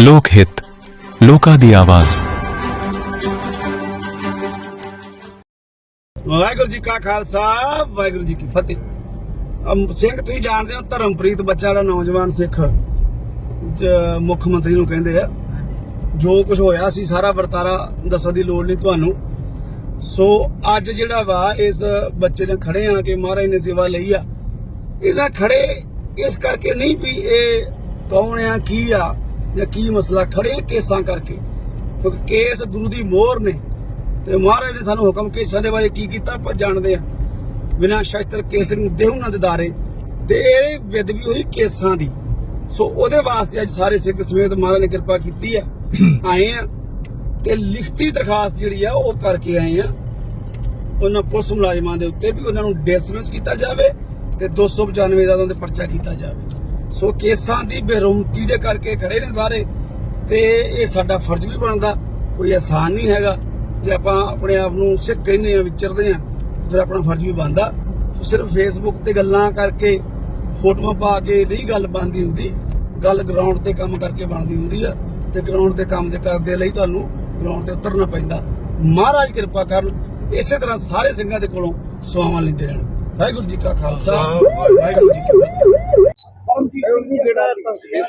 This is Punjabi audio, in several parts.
ਲੋਕ ਹਿੱਤ, ਲੋਕਾਂ ਦੀ ਆਵਾਜ਼। ਵਾਹਿਗੁਰੂ ਜੀ ਕਾ ਖਾਲਸਾ, ਵਾਹਿਗੁਰੂ ਜੀ ਕੀ ਫਤਿਹ। ਅਮ ਸਿੰਘ ਤੁਸੀਂ ਜਾਣਦੇ ਹੋ ਧਰਮਪ੍ਰੀਤ ਬੱਚਾ ਜਿਹੜਾ ਨੌਜਵਾਨ ਸਿੱਖ ਮੁੱਖ ਮੰਤਰੀ ਨੂੰ ਕਹਿੰਦੇ ਆ। ਜੋ ਕੁਝ ਹੋਇਆ ਸੀ, ਸਾਰਾ ਵਰਤਾਰਾ ਦੱਸਣ ਦੀ ਲੋੜ ਨਹੀਂ ਤੁਹਾਨੂੰ। ਸੋ ਅੱਜ ਜਿਹੜਾ ਵਾ, ਇਸ ਬੱਚੇ ਦੇ ਖੜੇ ਆ ਕਿ ਮਹਾਰਾਜ ਨੇ ਸੇਵਾ ਲਈ ਆ। ਇਹਦਾ ਖੜੇ ਇਸ ਕਰਕੇ ਨਹੀਂ ਵੀ ਇਹ ਕੌਣ ਆ, ਕੀ ਆ। ਜਾਂ ਕੀ ਮਸਲਾ ਖੜੇ ਕੇਸਾਂ ਕਰਕੇ? ਕਿਉਂਕਿ ਕੇਸ ਗੁਰੂ ਦੀ ਮੋਹਰ ਨੇ। ਤੇ ਮਹਾਰਾਜ ਨੇ ਸਾਨੂੰ ਹੁਕਮ ਕੇਸਾਂ ਦੇ ਬਾਰੇ ਕੀ ਕੀਤਾ? ਆਪਾਂ ਜਾਣਦੇ ਆ। ਬਿਨਾਂ ਸ਼ਸਤਰ ਕੇਸ ਨੂੰ ਦੇਹੁ ਨਾ ਦਿਦਾਰੇ। ਤੇ ਇਹ ਵਿਦਵੀ ਹੋਈ ਕੇਸਾਂ ਦੀ। ਸੋ ਉਹਦੇ ਵਾਸਤੇ ਅੱਜ ਸਾਰੇ ਸਿੱਖ ਸਮੇਤ ਮਹਾਰਾਜ ਨੇ ਕਿਰਪਾ ਕੀਤੀ ਆ। ਆਏ ਆ ਤੇ ਲਿਖਤੀ ਦਰਖਾਸਤ ਜਿਹੜੀ ਆ, ਉਹ ਕਰਕੇ ਆਏ ਆ। ਉਹਨਾਂ ਪੁਲਿਸ ਮੁਲਾਜ਼ਮਾਂ ਦੇ ਉੱਤੇ ਵੀ ਉਹਨਾਂ ਨੂੰ ਡਿਸਮਿਸ ਕੀਤਾ ਜਾਵੇ ਤੇ 295 ਦਾ ਉਹਨਾਂ ਤੇ ਪਰਚਾ ਕੀਤਾ ਜਾਵੇ। ਸੋ ਕੇਸਾਂ ਦੀ ਬੇਰੁਮਤੀ ਦੇ ਕਰਕੇ ਖੜੇ ਨੇ ਸਾਰੇ ਤੇ ਇਹ ਸਾਡਾ ਫਰਜ਼ ਵੀ ਬਣਦਾ, ਕੋਈ ਆਸਾਨ ਨਹੀਂ ਹੈਗਾ ਜੇ ਆਪਾਂ ਆਪਣੇ ਆਪ ਨੂੰ ਸਿੱਖ ਕਹਿੰਦੇ ਆ ਵਿਚਰਦੇ ਆ ਫਿਰ ਆਪਣਾ ਫਰਜ਼ ਵੀ ਬਣਦਾ। ਸੋ ਸਿਰਫ ਫੇਸਬੁੱਕ ਤੇ ਗੱਲਾਂ ਕਰਕੇ ਫੋਟੋਆਂ ਪਾ ਕੇ ਨਹੀਂ ਗੱਲ ਬਣਦੀ ਹੁੰਦੀ, ਗੱਲ ਗਰਾਊਂਡ ਤੇ ਕੰਮ ਕਰਕੇ ਬਣਦੀ ਹੁੰਦੀ ਆ ਤੇ ਗਰਾਊਂਡ ਤੇ ਕੰਮ ਦੇ ਕਰਦੇ ਲਈ ਤੁਹਾਨੂੰ ਗਰਾਊਂਡ ਤੇ ਉਤਰਨਾ ਪੈਂਦਾ। ਮਹਾਰਾਜ ਕਿਰਪਾ ਕਰਨ, ਇਸੇ ਤਰ੍ਹਾਂ ਸਾਰੇ ਸਿੰਘਾਂ ਦੇ ਕੋਲੋਂ ਸਵਾਵਾਂ ਲੈਂਦੇ ਰਹਿਣ। ਵਾਹਿਗੁਰੂ ਜੀ ਕਾ ਖਾਲਸਾ, ਵਾਹਿਗੁਰੂ ਜੀ ਕੀ ਫਤਿਹ। ਉਹਨੂੰ ਜਿਹੜਾ ਤਸਵੀਰ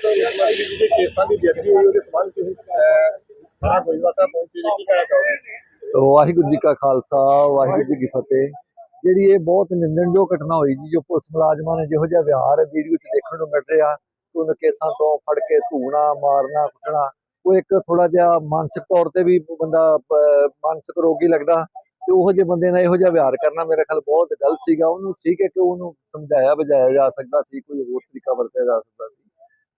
ਦੇ ਕੇਸਾਂ ਦੀ ਬੇਅਦਬੀ ਹੋਈ ਉਹਦੇ ਸੰਬੰਧ ਤੁਸੀਂ ਥਾਣਾ ਗੋਇੰਦਵਾਲ ਪਹੁੰਚੇ ਜੀ ਕੀ ਕਹਿਣਾ ਚਾਹੋਗੇ? ਵਾਹਿਗੁਰੂ ਜੀ ਕਾ ਖਾਲਸਾ ਵਾਹਿਗੁਰੂ ਜੀ ਕੀ ਫਤਿਹ। ਜਿਹੜੀ ਇਹ ਬਹੁਤ ਨਿੰਦਣਯੋਗ ਘਟਨਾ ਹੋਈ ਜੀ ਜੋ ਪੁਲਿਸ ਮੁਲਾਜ਼ਮਾਂ ਨੇ ਜਿਹੋ ਜਿਹਾ ਵਿਹਾਰ ਵੀਡੀਓ 'ਚ ਦੇਖਣ ਨੂੰ ਮਿਲ ਰਿਹਾ ਉਹਨਾਂ ਕੇਸਾਂ ਤੋਂ ਫੜ ਕੇ ਧੂਣਾ ਮਾਰਨਾ ਕੁੱਟਣਾ ਉਹ ਇੱਕ ਥੋੜਾ ਜਿਹਾ ਮਾਨਸਿਕ ਤੌਰ ਤੇ ਵੀ ਬੰਦਾ ਅਹ, ਮਾਨਸਿਕ ਰੋਗੀ ਲੱਗਦਾ। ਤੇ ਉਹੋ ਜਿਹੇ ਬੰਦੇ ਨਾਲ ਇਹੋ ਜਿਹਾ ਵਿਹਾਰ ਕਰਨਾ ਮੇਰੇ ਖਿਆਲ ਬਹੁਤ ਗਲਤ ਸੀਗਾ। ਉਹਨੂੰ ਠੀਕ ਹੈ ਕਿ ਉਹਨੂੰ ਸਮਝਾਇਆ ਬੁਝਾਇਆ ਜਾ ਸਕਦਾ ਸੀ, ਕੋਈ ਹੋਰ ਤਰੀਕਾ ਵਰਤਿਆ ਜਾ ਸਕਦਾ ਸੀ।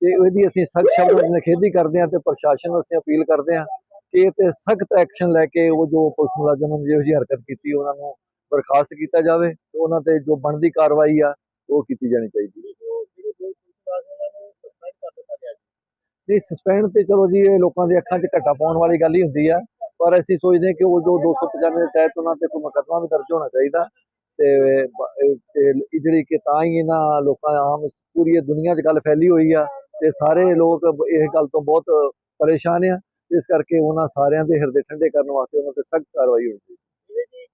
ਤੇ ਉਹਦੀ ਅਸੀਂ ਸਖਤ ਸ਼ਬਦਾਂ 'ਚ ਨਿਖੇਧੀ ਕਰਦੇ ਹਾਂ ਤੇ ਪ੍ਰਸ਼ਾਸਨ ਨੂੰ ਅਸੀਂ ਅਪੀਲ ਕਰਦੇ ਹਾਂ ਕਿ ਇਹ ਤੇ ਸਖਤ ਐਕਸ਼ਨ ਲੈ ਕੇ ਉਹ ਜੋ ਪੁਲਿਸ ਮੁਲਾਜ਼ਮਾਂ ਨੇ ਜਿਹੋ ਜਿਹੀ ਹਰਕਤ ਕੀਤੀ, ਉਹਨਾਂ ਨੂੰ ਬਰਖਾਸਤ ਕੀਤਾ ਜਾਵੇ ਤੇ ਉਹਨਾਂ ਤੇ ਜੋ ਬਣਦੀ ਕਾਰਵਾਈ ਆ, ਉਹ ਕੀਤੀ ਜਾਣੀ ਚਾਹੀਦੀ ਹੈ। ਨਹੀਂ ਸਸਪੈਂਡ ਤੇ ਚਲੋ ਜੀ, ਇਹ ਲੋਕਾਂ ਦੀ ਅੱਖਾਂ 'ਚ ਘਟਾ ਪਾਉਣ ਵਾਲੀ ਗੱਲ ਹੀ ਹੁੰਦੀ ਆ। ਪਰ ਅਸੀਂ ਸੋਚਦੇ ਹਾਂ ਕਿ ਉਹ ਜੋ 295 ਦੇ ਤਹਿਤ ਉਹਨਾਂ ਤੇ ਕੋਈ ਮੁਕੱਦਮਾ ਵੀ ਦਰਜ ਹੋਣਾ ਚਾਹੀਦਾ ਤੇ ਜਿਹੜੀ ਕਿ ਤਾਂ ਹੀ ਇਹਨਾਂ ਲੋਕਾਂ ਆਮ ਪੂਰੀ ਇਹ ਦੁਨੀਆ 'ਚ ਗੱਲ ਫੈਲੀ ਹੋਈ ਆ ਤੇ ਸਾਰੇ ਲੋਕ ਇਸ ਗੱਲ ਤੋਂ ਬਹੁਤ ਪਰੇਸ਼ਾਨ ਆ। ਇਸ ਕਰਕੇ ਉਹਨਾਂ ਸਾਰਿਆਂ ਦੇ ਹਿਰਦੇ ਠੰਡੇ ਕਰਨ ਵਾਸਤੇ ਉਹਨਾਂ ਤੇ ਸਖਤ ਕਾਰਵਾਈ ਹੋਣੀ ਚਾਹੀਦੀ।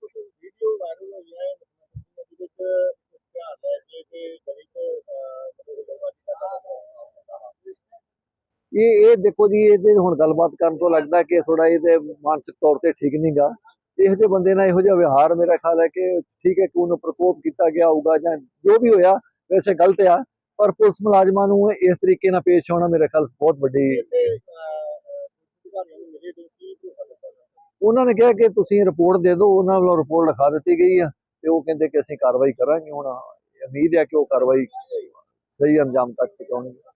ਇਹ ਇਹ ਦੇਖੋ ਜੀ ਇਹਦੇ ਹੁਣ ਗੱਲਬਾਤ ਕਰਨ ਤੋਂ ਲੱਗਦਾ ਕਿ ਥੋੜਾ ਇਹਦੇ ਮਾਨਸਿਕ ਤੌਰ ਤੇ ਠੀਕ ਨਹੀਂਗਾ ਇਹੋ ਜਿਹੇ ਬੰਦੇ ਨਾਲ ਇਹੋ ਜਿਹਾ ਵਿਹਾਰ ਮੇਰਾ ਖਿਆਲ ਹੈ ਕਿ ਠੀਕ ਹੈ ਕਿ ਉਹਨੂੰ ਪ੍ਰਕੋਪ ਕੀਤਾ ਗਿਆ ਹੋਊਗਾ ਜਾਂ ਜੋ ਵੀ ਹੋਇਆ ਵੈਸੇ ਗਲਤ ਆ ਪਰ ਪੁਲਿਸ ਮੁਲਾਜ਼ਮਾਂ ਨੂੰ ਇਸ ਤਰੀਕੇ ਨਾਲ ਪੇਸ਼ ਆਉਣਾ ਮੇਰੇ ਖਿਆਲ ਬਹੁਤ ਵੱਡੀ ਉਹਨਾਂ ਨੇ ਕਿਹਾ ਕਿ ਤੁਸੀਂ ਰਿਪੋਰਟ ਦੇ ਦਿਓ ਉਹਨਾਂ ਵੱਲੋਂ ਰਿਪੋਰਟ ਲਿਖਾ ਦਿੱਤੀ ਗਈ ਆ ਤੇ ਉਹ ਕਹਿੰਦੇ ਕਿ ਅਸੀਂ ਕਾਰਵਾਈ ਕਰਾਂਗੇ ਹੁਣ ਉਮੀਦ ਹੈ ਕਿ ਉਹ ਕਾਰਵਾਈ ਸਹੀ ਅੰਜਾਮ ਤੱਕ ਪਹੁੰਚਾਉਣਗੇ।